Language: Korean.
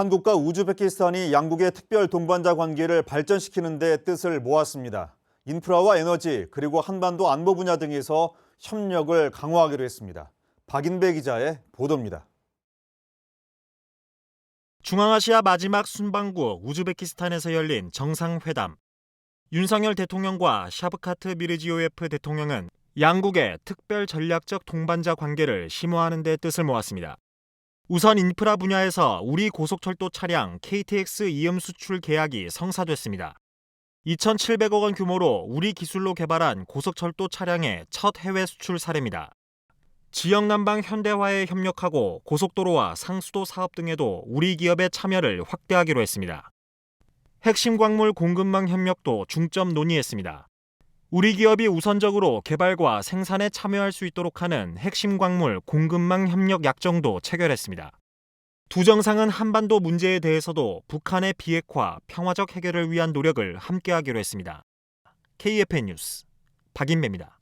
한국과 우즈베키스탄이 양국의 특별 동반자 관계를 발전시키는 데 뜻을 모았습니다. 인프라와 에너지 그리고 한반도 안보 분야 등에서 협력을 강화하기로 했습니다. 박인배 기자의 보도입니다. 중앙아시아 마지막 순방국 우즈베키스탄에서 열린 정상회담. 윤석열 대통령과 샤브카트 미르지오예프 대통령은 양국의 특별 전략적 동반자 관계를 심화하는 데 뜻을 모았습니다. 우선 인프라 분야에서 우리 고속철도 차량 KTX 이음 수출 계약이 성사됐습니다. 2,700억 원 규모로 우리 기술로 개발한 고속철도 차량의 첫 해외 수출 사례입니다. 지역 난방 현대화에 협력하고 고속도로와 상수도 사업 등에도 우리 기업의 참여를 확대하기로 했습니다. 핵심 광물 공급망 협력도 중점 논의했습니다. 우리 기업이 우선적으로 개발과 생산에 참여할 수 있도록 하는 핵심 광물 공급망 협력 약정도 체결했습니다. 두 정상은 한반도 문제에 대해서도 북한의 비핵화, 평화적 해결을 위한 노력을 함께하기로 했습니다. KFN 뉴스 박인배입니다.